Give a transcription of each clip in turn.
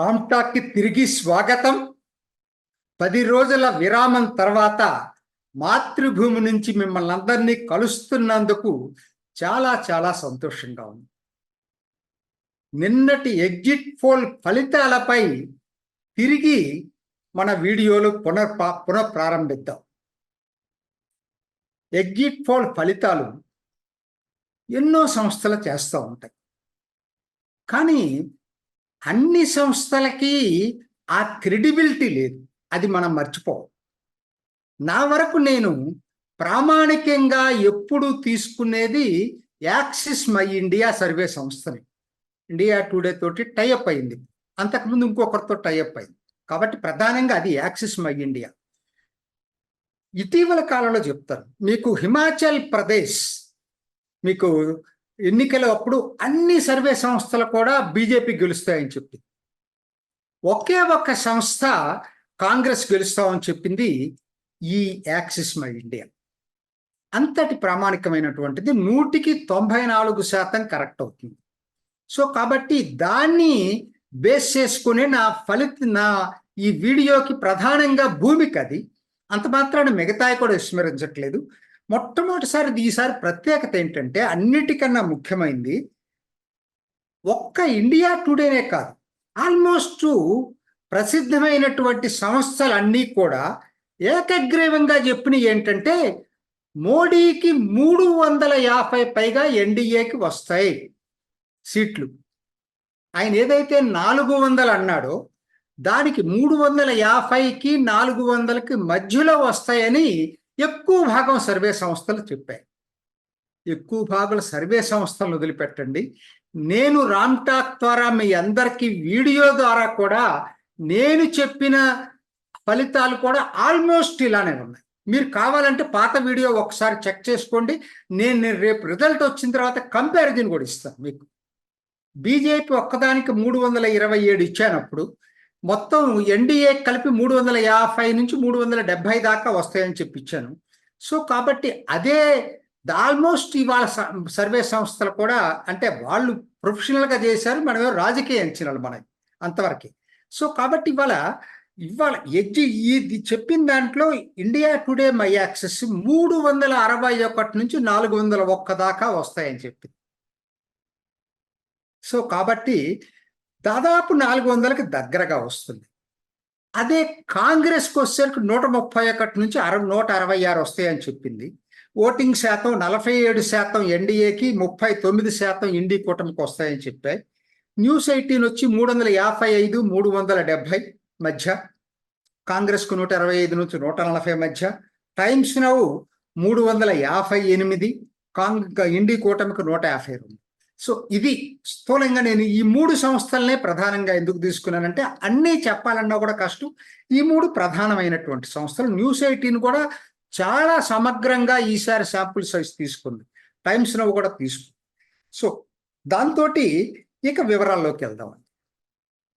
రామ్టాక్కి తిరిగి స్వాగతం. పది రోజుల విరామం తర్వాత మాతృభూమి నుంచి మిమ్మల్ని అందరినీ కలుస్తున్నందుకు చాలా చాలా సంతోషంగా ఉంది. నిన్నటి ఎగ్జిట్ పోల్ ఫలితాలపై తిరిగి మన వీడియోలు పునర్పా పునఃప్రారంభిద్దాం. ఎగ్జిట్ పోల్ ఫలితాలు ఎన్నో సంస్థలు చేస్తూ ఉంటాయి. కానీ అన్ని సంస్థలకి ఆ క్రెడిబిలిటీ లేదు. అది మనం మర్చిపోవు నా వరకు నేను ప్రామాణికంగా ఎప్పుడు తీసుకునేది యాక్సిస్ మై ఇండియా సర్వే సంస్థని. ఇండియా టుడే తోటి టైఅప్ అయింది. అంతకుముందు ఇంకొకరితో టైఅప్ అయింది. కాబట్టి ప్రధానంగా అది యాక్సిస్ మై ఇండియా. ఇటీవల కాలంలో చెప్తారు మీకు హిమాచల్ ప్రదేశ్ మీకు ఎన్నికల అప్పుడు అన్ని సర్వే సంస్థలు కూడా బీజేపీ గెలుస్తాయని చెప్పి ఒకే ఒక్క సంస్థ కాంగ్రెస్ గెలుస్తామని చెప్పింది ఈ యాక్సిస్ మై ఇండియా. అంతటి ప్రామాణికమైనటువంటిది నూటికి తొంభై నాలుగు శాతం కరెక్ట్ అవుతుంది. సో కాబట్టి దాన్ని బేస్ చేసుకుని నా ఫలిత నా ఈ వీడియోకి ప్రధానంగా భూమికి అది అంత మాత్రాన మిగతాయి కూడా విస్మరించట్లేదు. మొట్టమొదటిసారి ఈసారి ప్రత్యేకత ఏంటంటే అన్నిటికన్నా ముఖ్యమైనది ఒక్క ఇండియా టుడేనే కాదు ఆల్మోస్ట్ ప్రసిద్ధమైనటువంటి సంస్థలన్నీ కూడా ఏకగ్రీవంగా చెప్పినవి ఏంటంటే మోడీకి మూడు వందల యాభై పైగా ఎన్డీఏకి వస్తాయి సీట్లు. ఆయన ఏదైతే నాలుగు వందలు అన్నాడో దానికి మూడు వందల యాభైకి నాలుగు వందలకి మధ్యలో వస్తాయని ఎక్కువ భాగం సర్వే సంస్థలు చెప్పాయి. ఎక్కువ భాగం సర్వే సంస్థలను వదిలిపెట్టండి. నేను రామ్టాక్ ద్వారా మీ అందరికీ వీడియో ద్వారా కూడా నేను చెప్పిన ఫలితాలు కూడా ఆల్మోస్ట్ ఇలానే ఉన్నాయి. మీరు కావాలంటే పాత వీడియో ఒకసారి చెక్ చేసుకోండి. నేను నేను రేపు రిజల్ట్ వచ్చిన తర్వాత కంపారిజన్ కూడా ఇస్తాను మీకు. బీజేపీ ఒక్కదానికి మూడు వందల ఇరవై ఏడు ఇచ్చానప్పుడు మొత్తం ఎన్డీఏ కలిపి మూడు వందల యాభై నుంచి మూడు వందల డెబ్బై దాకా వస్తాయని చెప్పించాను సో కాబట్టి అదే ఆల్మోస్ట్ ఇవాళ సర్వే సంస్థలు కూడా అంటే వాళ్ళు ప్రొఫెషనల్గా చేశారు మనమే రాజకీయ అంచనాలు మనకి అంతవరకే. సో కాబట్టి ఇవాళ ఇవాళ ఎగ్జి ఇది చెప్పిన దాంట్లో ఇండియా టుడే మై యాక్సెస్ మూడు వందల అరవై ఒకటి నుంచి నాలుగు వందల ఒక్క దాకా వస్తాయని చెప్పింది. సో కాబట్టి దాదాపు నాలుగు వందలకు దగ్గరగా వస్తుంది. అదే కాంగ్రెస్కి వచ్చేసరికి నూట ముప్పై ఒకటి నుంచి అరవై నూట అరవై ఆరు వస్తాయని చెప్పింది. ఓటింగ్ శాతం నలభై ఏడు శాతం ఎన్డీఏకి ముప్పై తొమ్మిది శాతం ఇండి కూటమికి వస్తాయని చెప్పాయి. న్యూస్ ఎయిటీన్ వచ్చి మూడు వందల యాభై ఐదు మూడు వందల డెబ్భై మధ్య. కాంగ్రెస్కు నూట ఇరవై ఐదు నుంచి నూట నలభై మధ్య. టైమ్స్ నవ్వు మూడు వందల యాభై ఎనిమిది కాంగ్ ఇండి కూటమికి నూట యాభై రెండు. సో ఇది స్థూలంగా నేను ఈ మూడు సంస్థలనే ప్రధానంగా ఎందుకు తీసుకున్నానంటే అన్నీ చెప్పాలన్నా కూడా కష్టం. ఈ మూడు ప్రధానమైనటువంటి సంస్థలు న్యూస్ ఎయిటీన్ కూడా చాలా సమగ్రంగా ఈసారి శాంపుల్ సైజ్ తీసుకుంది. టైమ్స్ నవ్వు కూడా తీసుకుంది. సో దాంతో ఇక వివరాల్లోకి వెళ్దాం.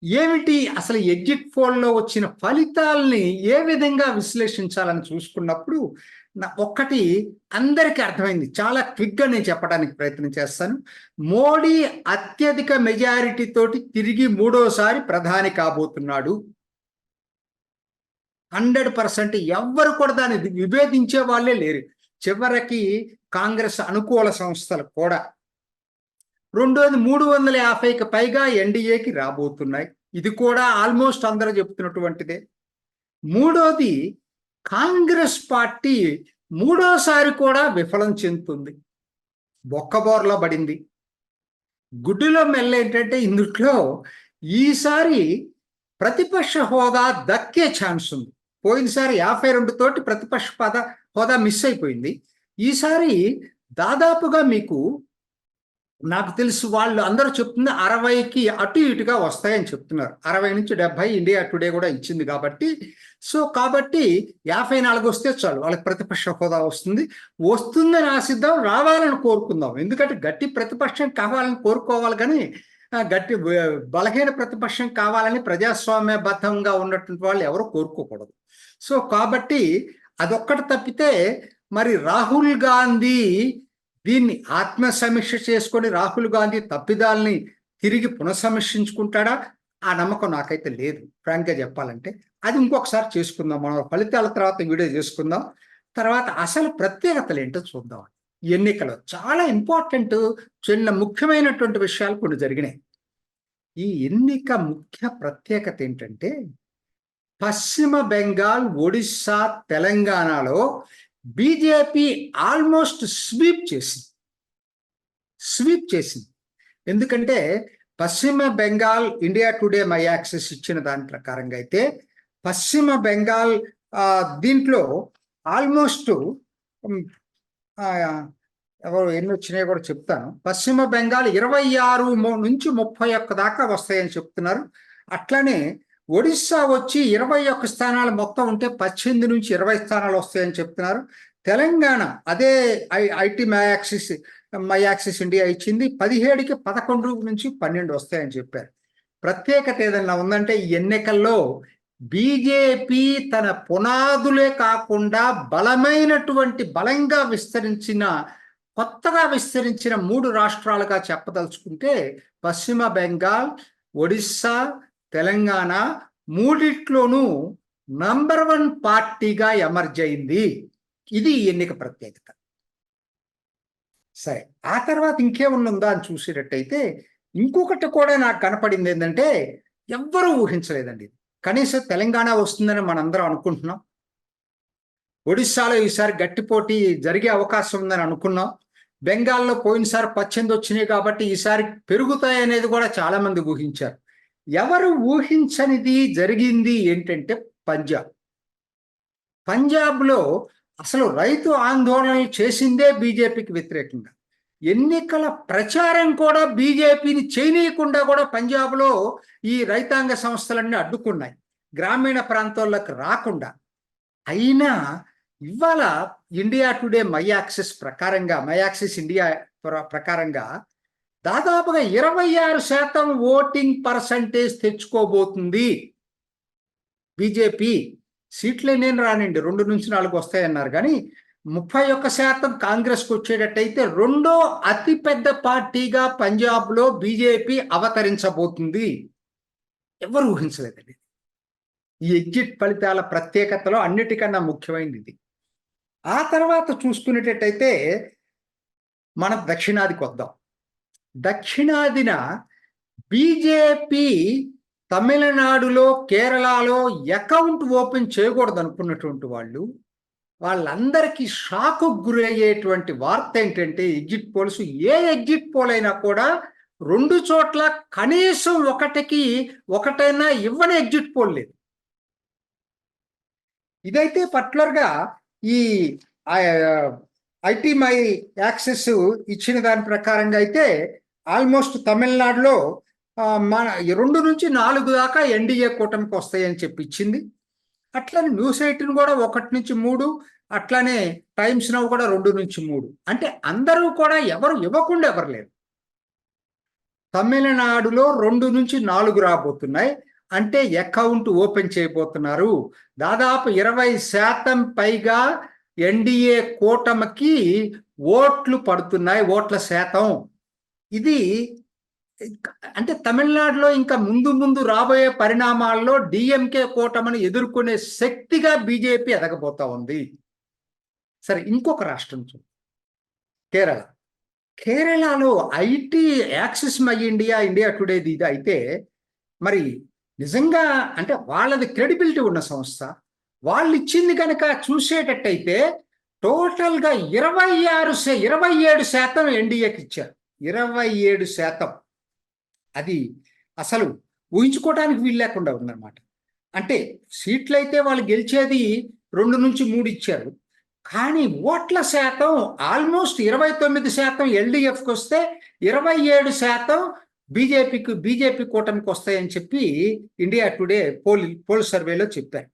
ఏమిటి అసలు ఎగ్జిట్ పోల్లో వచ్చిన ఫలితాలని ఏ విధంగా విశ్లేషించాలని చూసుకున్నప్పుడు ఒక్కటి అందరికీ అర్థమైంది. చాలా క్విక్గా నేను చెప్పడానికి ప్రయత్నం చేస్తాను. మోడీ అత్యధిక మెజారిటీ తోటి తిరిగి మూడోసారి ప్రధాని కాబోతున్నాడు. హండ్రెడ్ పర్సెంట్ ఎవ్వరు కూడా దాన్ని విభేదించే వాళ్ళే లేరు. చివరికి కాంగ్రెస్ అనుకూల సంస్థలు కూడా రెండోది మూడు వందల యాభైకి పైగా ఎన్డీఏకి రాబోతున్నాయి. ఇది కూడా ఆల్మోస్ట్ అందరూ చెప్తున్నటువంటిదే. మూడోది కాంగ్రెస్ పార్టీ మూడోసారి కూడా విఫలం చెందుతుంది. బొక్కబోర్లో పడింది. గుడ్డిలో మెల్ల ఏంటంటే ఇందుట్లో ఈసారి ప్రతిపక్ష హోదా దక్కే ఛాన్స్ ఉంది. పోయినసారి యాభై రెండు తోటి ప్రతిపక్ష పద హోదా మిస్ అయిపోయింది. ఈసారి దాదాపుగా మీకు నాకు తెలుసు వాళ్ళు అందరూ చెప్తుంది అరవైకి అటు ఇటుగా వస్తాయని చెప్తున్నారు. అరవై నుంచి డెబ్బై ఇండియా టుడే కూడా ఇచ్చింది కాబట్టి. సో కాబట్టి యాభై నాలుగు వస్తే చాలు వాళ్ళకి ప్రతిపక్ష హోదా వస్తుంది. వస్తుందని ఆశిద్దాం రావాలని కోరుకుందాం. ఎందుకంటే గట్టి ప్రతిపక్షం కావాలని కోరుకోవాలి కానీ గట్టి బలహీన ప్రతిపక్షం కావాలని ప్రజాస్వామ్యబద్ధంగా ఉన్నటువంటి వాళ్ళు ఎవరు కోరుకోకూడదు. సో కాబట్టి అదొక్కటి తప్పితే మరి రాహుల్ గాంధీ దీన్ని ఆత్మ సమీక్ష చేసుకొని రాహుల్ గాంధీ తప్పిదాల్ని తిరిగి పునఃసమీక్షించుకుంటాడా? ఆ నమ్మకం నాకైతే లేదు. ఫ్రాంక్గా చెప్పాలంటే. అది ఇంకొకసారి చేసుకుందాం. మనం ఫలితాల తర్వాత వీడియో చేసుకుందాం. తర్వాత అసలు ప్రత్యేకతలు ఏంటో చూద్దాం. ఎన్నికలు చాలా ఇంపార్టెంట్ చిన్న ముఖ్యమైనటువంటి విషయాలు కొన్ని జరిగినాయి. ఈ ఎన్నిక ముఖ్య ప్రత్యేకత ఏంటంటే పశ్చిమ బెంగాల్ ఒడిస్సా తెలంగాణలో బీజేపీ ఆల్మోస్ట్ స్వీప్ చేసింది. స్వీప్ చేసింది. ఎందుకంటే పశ్చిమ Bengal India Today My Axis ఇచ్చిన దాని ప్రకారంగా అయితే పశ్చిమ బెంగాల్ దీంట్లో ఆల్మోస్ట్ ఎవరు ఎన్ని వచ్చినాయో కూడా చెప్తాను. పశ్చిమ బెంగాల్ ఇరవై ఆరు నుంచి ముప్పై ఒక్క దాకా వస్తాయని చెప్తున్నారు. అట్లనే ఒడిస్సా వచ్చి ఇరవై ఒక్క స్థానాలు మొత్తం ఉంటే పద్దెనిమిది నుంచి ఇరవై స్థానాలు వస్తాయని చెప్తున్నారు. తెలంగాణ అదే ఐ IT my axis my axis India ఇచ్చింది. పదిహేడుకి పదకొండు నుంచి పన్నెండు వస్తాయని చెప్పారు. ప్రత్యేకత ఏదైనా ఉందంటే ఈ ఎన్నికల్లో బీజేపీ తన పునాదులే కాకుండా బలమైనటువంటి బలంగా విస్తరించిన కొత్తగా విస్తరించిన మూడు రాష్ట్రాలుగా చెప్పదలుచుకుంటే పశ్చిమ బెంగాల్ ఒడిస్సా తెలంగాణ మూడిట్లోనూ నంబర్ వన్ పార్టీగా ఎమర్జ్ అయింది. ఇది ఎన్నిక ప్రత్యేకత. సరే ఆ తర్వాత ఇంకేముందా అని చూసేటట్టయితే ఇంకొకటి కూడా నాకు కనపడింది ఏంటంటే ఎవ్వరూ ఊహించలేదండి కనీసం తెలంగాణ వస్తుందని మనందరం అనుకుంటున్నాం. ఒడిస్సాలో ఈసారి గట్టి పోటీ జరిగే అవకాశం ఉందని అనుకున్నాం. బెంగాల్లో పోయినసారి పచ్చింది వచ్చినాయి కాబట్టి ఈసారి పెరుగుతాయి అనేది కూడా చాలా మంది ఊహించారు. ఎవరు ఊహించనిది జరిగింది ఏంటంటే పంజాబ్. పంజాబ్లో అసలు రైతు ఆందోళనలు చేసిందే బీజేపీకి వ్యతిరేకంగా. ఎన్నికల ప్రచారం కూడా బీజేపీని చేయనీయకుండా కూడా పంజాబ్లో ఈ రైతాంగ సంస్థలన్నీ అడ్డుకున్నాయి. గ్రామీణ ప్రాంతాల్లోకి రాకుండా. అయినా ఇవాళ ఇండియా టుడే మై యాక్సెస్ ప్రకారంగా మై యాక్సెస్ ఇండియా ప్ర- ప్రకారంగా దాదాపుగా ఇరవై ఆరు శాతం ఓటింగ్ పర్సంటేజ్ తెచ్చుకోబోతుంది. బీజేపీ సీట్లే నేను రానండి రెండు నుంచి నాలుగు వస్తాయన్నారు. కానీ ముప్పై ఒక్క శాతం కాంగ్రెస్కి వచ్చేటట్టయితే రెండో అతిపెద్ద పార్టీగా పంజాబ్లో బీజేపీ అవతరించబోతుంది. ఎవరు ఊహించలేదండి. ఈ ఎగ్జిట్ ఫలితాల ప్రత్యేకతలో అన్నిటికన్నా ముఖ్యమైనది. ఇది ఆ తర్వాత చూసుకునేటట్టయితే మన దక్షిణాదికి వద్దాం. దక్షిణాదిన బీజేపీ తమిళనాడులో కేరళలో అకౌంట్ ఓపెన్ చేయకూడదు అనుకున్నటువంటి వాళ్ళు వాళ్ళందరికీ షాకు గురయ్యేటువంటి వార్త ఏంటంటే ఎగ్జిట్ పోల్స్ ఏ ఎగ్జిట్ పోల్ అయినా కూడా రెండు చోట్ల కనీసం ఒకటికి ఒకటైనా ఇవ్వని ఎగ్జిట్ పోల్ లేదు. ఇదైతే పర్టికులర్గా ఈ ఐటీ మై యాక్సెస్ ఇచ్చిన దాని ప్రకారంగా అయితే ఆల్మోస్ట్ తమిళనాడులో మన రెండు నుంచి నాలుగు దాకా ఎన్డీఏ కూటమికి వస్తాయని చెప్పించింది అట్లనే న్యూస్ ఎయిటీన్ కూడా ఒకటి నుంచి మూడు అట్లానే టైమ్స్ నవ్ కూడా రెండు నుంచి మూడు. అంటే అందరూ కూడా ఎవరు ఇవ్వకుండా ఎవరు లేరు. తమిళనాడులో రెండు నుంచి నాలుగు రాబోతున్నాయి. అంటే అకౌంట్ ఓపెన్ చేయబోతున్నారు. దాదాపు ఇరవై శాతం పైగా ఎన్డీఏ కూటమికి ఓట్లు పడుతున్నాయి ఓట్ల శాతం. ఇది అంటే తమిళనాడులో ఇంకా ముందు ముందు రాబోయే పరిణామాల్లో డిఎంకే కూటమిని ఎదుర్కొనే శక్తిగా బీజేపీ ఎదగబోతా ఉంది. సరే ఇంకొక రాష్ట్రం చూడు కేరళ. కేరళలో ఐటీ యాక్సిస్ మై ఇండియా ఇండియా టుడేది ఇది అయితే మరి నిజంగా అంటే వాళ్ళది క్రెడిబిలిటీ ఉన్న సంస్థ. వాళ్ళు ఇచ్చింది కనుక చూసేటట్టయితే టోటల్గా ఇరవై ఆరు ఇరవై ఏడు శాతం ఎన్డీఏకి ఇచ్చారు. ఇరవై ఏడు శాతం. అది అసలు ఊహించుకోవడానికి వీలు లేకుండా ఉందన్నమాట. అంటే సీట్లు అయితే వాళ్ళు గెలిచేది రెండు నుంచి మూడు ఇచ్చారు. కానీ ఓట్ల శాతం ఆల్మోస్ట్ ఇరవై తొమ్మిది శాతం ఎల్డిఎఫ్కి వస్తే ఇరవై ఏడు శాతం బీజేపీకి బీజేపీ కూటమికి వస్తాయని చెప్పి ఇండియా టుడే పోల్ పోల్ సర్వేలో చెప్పారు.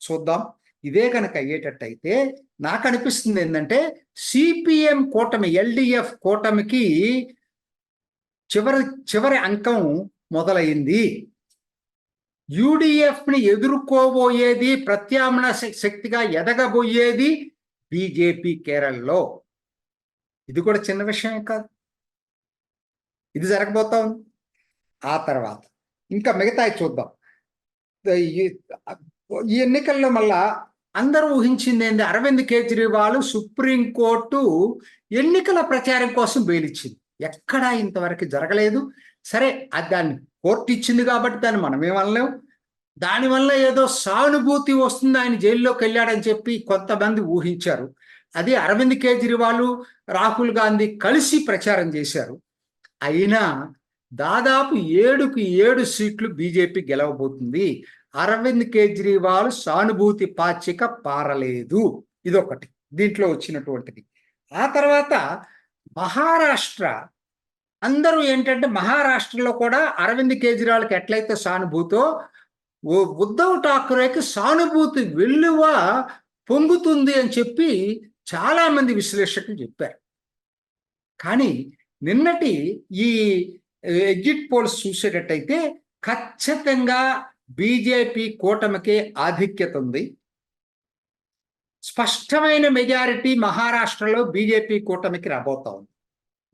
చూద్దాం. ఇదే కనుక అయ్యేటట్టయితే నాకు అనిపిస్తుంది ఏంటంటే సిపిఎం కూటమి ఎల్డిఎఫ్ కూటమికి చివరి చివరి అంకం మొదలైంది. యూడిఎఫ్ని ఎదుర్కోబోయేది ప్రత్యామ్నాయ శక్తిగా ఎదగబోయేది బీజేపీ కేరళలో. ఇది కూడా చిన్న విషయమే కాదు. ఇది జరగబోతా ఉంది. ఆ తర్వాత ఇంకా మిగతాయి చూద్దాం. ఈ- ఈ ఎన్నికల్లో మళ్ళా అందరూ ఊహించింది ఏంది అరవింద్ కేజ్రీవాల్ సుప్రీంకోర్టు ఎన్నికల ప్రచారం కోసం బెయిలిచ్చింది. ఎక్కడా ఇంతవరకు జరగలేదు. సరే అది దాన్ని కోర్టు ఇచ్చింది కాబట్టి దాన్ని మనమేమనలేం దానివల్ల ఏదో సానుభూతి వస్తుంది ఆయన జైల్లోకి వెళ్ళాడని చెప్పి కొంతమంది ఊహించారు. అది అరవింద్ కేజ్రీవాల్ రాహుల్ గాంధీ కలిసి ప్రచారం చేశారు. అయినా దాదాపు ఏడుకు ఏడు సీట్లు బీజేపీ గెలవబోతుంది. అరవింద్ కేజ్రీవాల్ సానుభూతి పాచిక పారలేదు. ఇదొకటి. దీంట్లో వచ్చినటువంటిది. ఆ తర్వాత మహారాష్ట్ర. అందరూ ఏంటంటే మహారాష్ట్రలో కూడా అరవింద్ కేజ్రీవాల్కి ఎట్లయితే సానుభూతో ఓ ఉద్ధవ్ ఠాక్రేకి సానుభూతి వెల్లువ పొంగుతుంది అని చెప్పి చాలామంది విశ్లేషకులు చెప్పారు. కానీ నిన్నటి ఈ ఎగ్జిట్ పోల్స్ చూసేటట్టయితే ఖచ్చితంగా బీజేపీ కూటమికి ఆధిక్యత ఉంది స్పష్టమైన మెజారిటీ మహారాష్ట్రలో బీజేపీ కూటమికి రాబోతా ఉంది.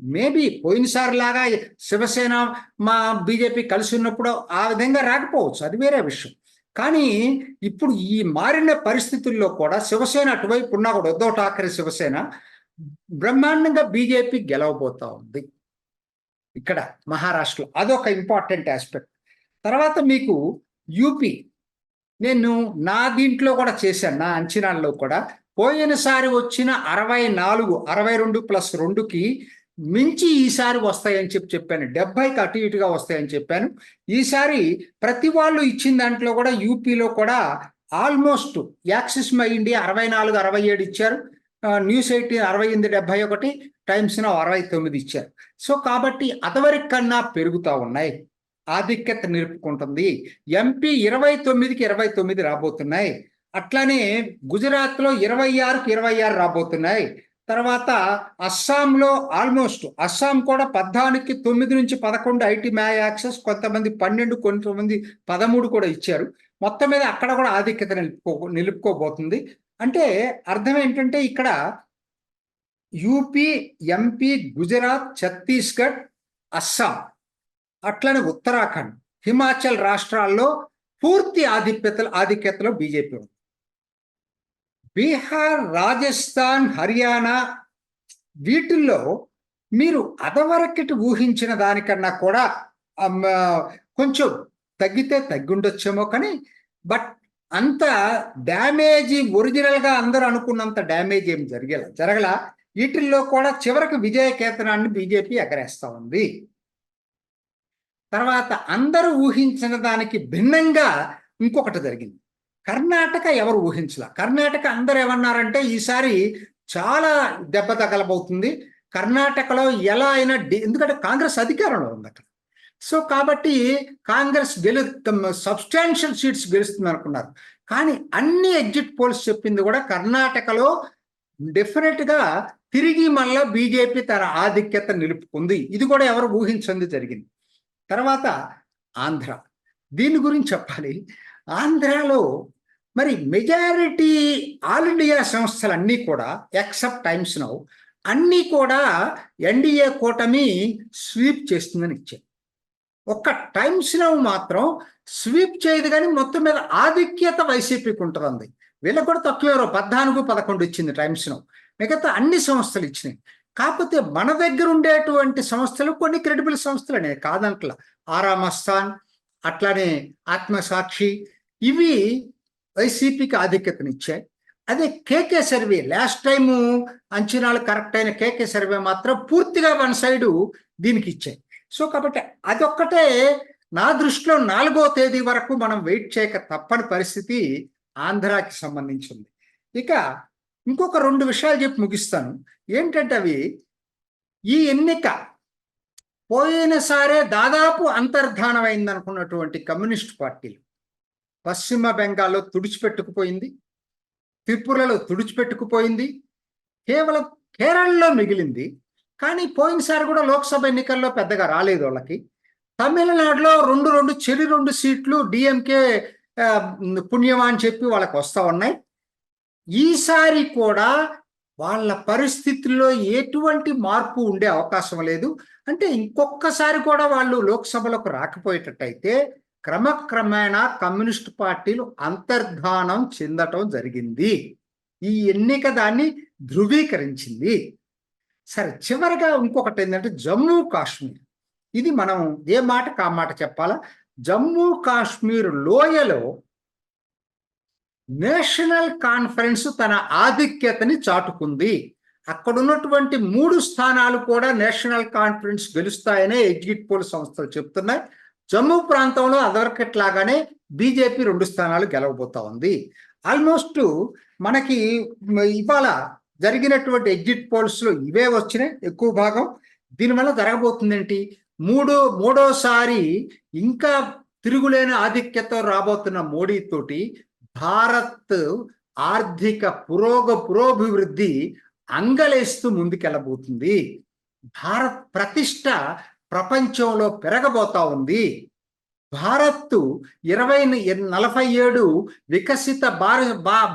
మేబీ పోయినసారి లాగా శివసేన మా బీజేపీ కలిసి ఉన్నప్పుడు ఆ విధంగా రాకపోవచ్చు. అది వేరే విషయం. కానీ ఇప్పుడు ఈ మారిన పరిస్థితుల్లో కూడా శివసేన అటువైపు ఉన్నా కూడా ఉద్దవ్ ఠాకరే శివసేన బ్రహ్మాండంగా బీజేపీ గెలవబోతా ఉంది. ఇక్కడ మహారాష్ట్రలో అదొక ఇంపార్టెంట్ ఆస్పెక్ట్ తర్వాత మీకు యూపీ. నేను నా దీంట్లో కూడా చేశాను నా అంచనాల్లో కూడా. పోయినసారి వచ్చిన అరవై నాలుగు అరవై రెండు ప్లస్ రెండుకి మించి ఈసారి వస్తాయని చెప్పి చెప్పాను. డెబ్బైకి అటు ఇటుగా వస్తాయని చెప్పాను. ఈసారి ప్రతి వాళ్ళు ఇచ్చిన దాంట్లో కూడా యూపీలో కూడా ఆల్మోస్ట్ యాక్సిస్ మై ఇండియా అరవై నాలుగు అరవై ఏడు ఇచ్చారు. న్యూస్ ఎయిటీన్ అరవై ఎనిమిది డెబ్బై ఒకటి టైమ్స్ అరవై తొమ్మిది ఇచ్చారు. సో కాబట్టి అతవరికి కన్నా పెరుగుతూ ఉన్నాయి. ఆధిక్యత నిలుపుకుంటుంది. ఎంపీ ఇరవై తొమ్మిదికి ఇరవై తొమ్మిది రాబోతున్నాయి. అట్లానే గుజరాత్లో ఇరవై ఆరుకి ఇరవై ఆరు రాబోతున్నాయి. తర్వాత అస్సాంలో ఆల్మోస్ట్ అస్సాం కూడా పద్నాలుగుకి తొమ్మిది నుంచి పదకొండు ఐటీ మ్యా యాక్సెస్ కొంతమంది పన్నెండు కొంతమంది పదమూడు కూడా ఇచ్చారు. మొత్తం మీద అక్కడ కూడా ఆధిక్యత నిలుపుకో నిలుపుకోబోతుంది. అంటే అర్థం ఏంటంటే ఇక్కడ యూపీ ఎంపీ గుజరాత్ ఛత్తీస్గఢ్ అస్సాం అట్లనే ఉత్తరాఖండ్ హిమాచల్ రాష్ట్రాల్లో పూర్తి ఆధిక్యత ఆధిక్యతలో బీజేపీ ఉంది. బీహార్ రాజస్థాన్ హర్యానా వీటిల్లో మీరు అదవరకటి ఊహించిన దానికన్నా కూడా కొంచెం తగ్గితే తగ్గుండొచ్చేమో కానీ బట్ అంత డ్యామేజ్ ఒరిజినల్గా అందరూ అనుకున్నంత డ్యామేజ్ ఏం జరగల జరగల? వీటిల్లో కూడా చివరికి విజయ కేతనాన్ని బీజేపీ ఎగరేస్తూ ఉంది. తర్వాత అందరూ ఊహించిన దానికి భిన్నంగా ఇంకొకటి జరిగింది. కర్ణాటక ఎవరు ఊహించలా? కర్ణాటక అందరు ఏమన్నారంటే ఈసారి చాలా దెబ్బ తగలబోతుంది. కర్ణాటకలో ఎలా అయినా ఎందుకంటే కాంగ్రెస్ అధికారంలో ఉంది అక్కడ. సో కాబట్టి కాంగ్రెస్ గెలు సబ్స్టాన్షియల్ సీట్స్ గెలుస్తుంది అనుకున్నారు. కానీ అన్ని ఎగ్జిట్ పోల్స్ చెప్పింది కూడా కర్ణాటకలో డెఫినెట్గా తిరిగి మళ్ళా బీజేపీ తన ఆధిక్యత నిలుపుకుంది. ఇది కూడా ఎవరు ఊహించింది జరిగింది. తర్వాత ఆంధ్ర. దీని గురించి చెప్పాలి. ఆంధ్రాలో మరి మెజారిటీ ఆల్ ఇండియా సంస్థలన్నీ కూడా ఎక్సెప్ట్ టైమ్స్ నౌ అన్నీ కూడా ఎన్డీఏ కూటమి స్వీప్ చేస్తుందని ఇచ్చాయి ఒక్క టైమ్స్ నౌ మాత్రం స్వీప్ చేయదు కానీ మొత్తం మీద ఆధిక్యత వైసీపీకి ఉంటుంది వీళ్ళకి కూడా తక్కువ పద్నాలుగు పదకొండు ఇచ్చింది టైమ్స్ నౌ మిగతా అన్ని సంస్థలు ఇచ్చినాయి. కాకపోతే మన దగ్గర ఉండేటువంటి సంస్థలు కొన్ని క్రెడిబుల్ సంస్థలు అనేవి కాదంట్ల. ఆరామస్థాన్ అట్లానే ఆత్మసాక్షి ఇవి వైసీపీకి ఆధిక్యతనిచ్చాయి. అదే కేకే సర్వే లాస్ట్ టైము అంచనాలు కరెక్ట్ అయిన కేకే సర్వే మాత్రం పూర్తిగా వన్ సైడు దీనికి ఇచ్చాయి. సో కాబట్టి అదొక్కటే నా దృష్టిలో నాలుగో తేదీ వరకు మనం వెయిట్ చేయక తప్పని పరిస్థితి ఆంధ్రాకి సంబంధించింది. ఇక ఇంకొక రెండు విషయాలు చెప్పి ముగిస్తాను. ఏంటంటే అవి ఈ ఎన్నిక పోయినసారే దాదాపు అంతర్ధానం అనుకున్నటువంటి కమ్యూనిస్ట్ పార్టీలు పశ్చిమ బెంగాల్లో తుడిచిపెట్టుకుపోయింది త్రిపురలో తుడిచిపెట్టుకుపోయింది కేవలం కేరళలో మిగిలింది. కానీ పోయినసారి కూడా లోక్సభ ఎన్నికల్లో పెద్దగా రాలేదు వాళ్ళకి. తమిళనాడులో రెండు రెండు చెరి రెండు సీట్లు డిఎంకే పుణ్యమా అని చెప్పి వాళ్ళకి వస్తూ ఉన్నాయి. ఈసారి కూడా వాళ్ళ పరిస్థితుల్లో ఎటువంటి మార్పు ఉండే అవకాశం లేదు. అంటే ఇంకొకసారి కూడా వాళ్ళు లోక్సభలోకి రాకపోయేటట్టయితే క్రమక్రమేణా కమ్యూనిస్ట్ పార్టీలు అంతర్ధానం చెందటం జరిగింది. ఈ ఎన్నిక దాన్ని ధృవీకరించింది. సరే చివరిగా ఇంకొకటి ఏంటంటే జమ్మూ కాశ్మీర్. ఇది మనం ఏ మాట కా మాట చెప్పాలా? జమ్మూ కాశ్మీర్ లోయలో నేషనల్ కాన్ఫరెన్స్ తన ఆధిక్యతని చాటుకుంది. అక్కడ ఉన్నటువంటి మూడు స్థానాలు కూడా నేషనల్ కాన్ఫరెన్స్ గెలుస్తాయనే ఎగ్జిట్ పోల్ సంస్థలు చెప్తున్నాయి. జమ్మూ ప్రాంతంలో అదవరకట్లాగానే బీజేపీ రెండు స్థానాలు గెలవబోతా ఉంది. ఆల్మోస్ట్ మనకి ఇవాళ జరిగినటువంటి ఎగ్జిట్ పోల్స్లో ఇవే వచ్చినాయి ఎక్కువ భాగం. దీనివల్ల జరగబోతుంది ఏంటి మూడో మూడోసారి ఇంకా తిరుగులేని ఆధిక్యత రాబోతున్న మోడీ తోటి భారత్ ఆర్థిక పురోగ పురోభివృద్ధి అంగలేస్తూ ముందుకెళ్ళబోతుంది. భారత్ ప్రతిష్ట ప్రపంచంలో పెరగబోతా ఉంది. భారత్ ఇరవై నలభై ఏడు వికసిత భార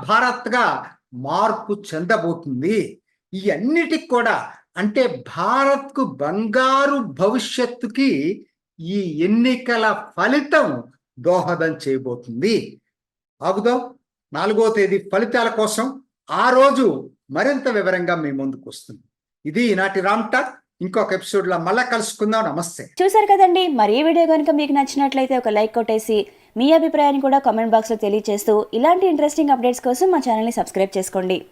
భారత్గా మార్పు చెందబోతుంది. ఇవన్నిటికి కూడా అంటే భారత్కు బంగారు భవిష్యత్తుకి ఈ ఎన్నికల ఫలితం దోహదం చేయబోతుంది. ఆగుదాం. నాలుగో తేదీ ఫలితాల కోసం ఆ రోజు మరింత వివరంగా మీ ముందుకు వస్తుంది. ఇది ఈనాటి రామ్ టాక్. ఇంకొక ఎపిసోడ్లో మళ్ళా కలుసుకుందాం. నమస్తే. చూసారు కదండి. మరి ఈ వీడియో కనుక మీకు నచ్చినట్లయితే ఒక లైక్ కొట్టేసి మీ అభిప్రాయాన్ని కూడా కామెంట్ బాక్స్లో తెలియజేస్తూ ఇలాంటి ఇంట్రెస్టింగ్ అప్డేట్స్ కోసం మా ఛానల్ని సబ్స్క్రైబ్ చేసుకోండి.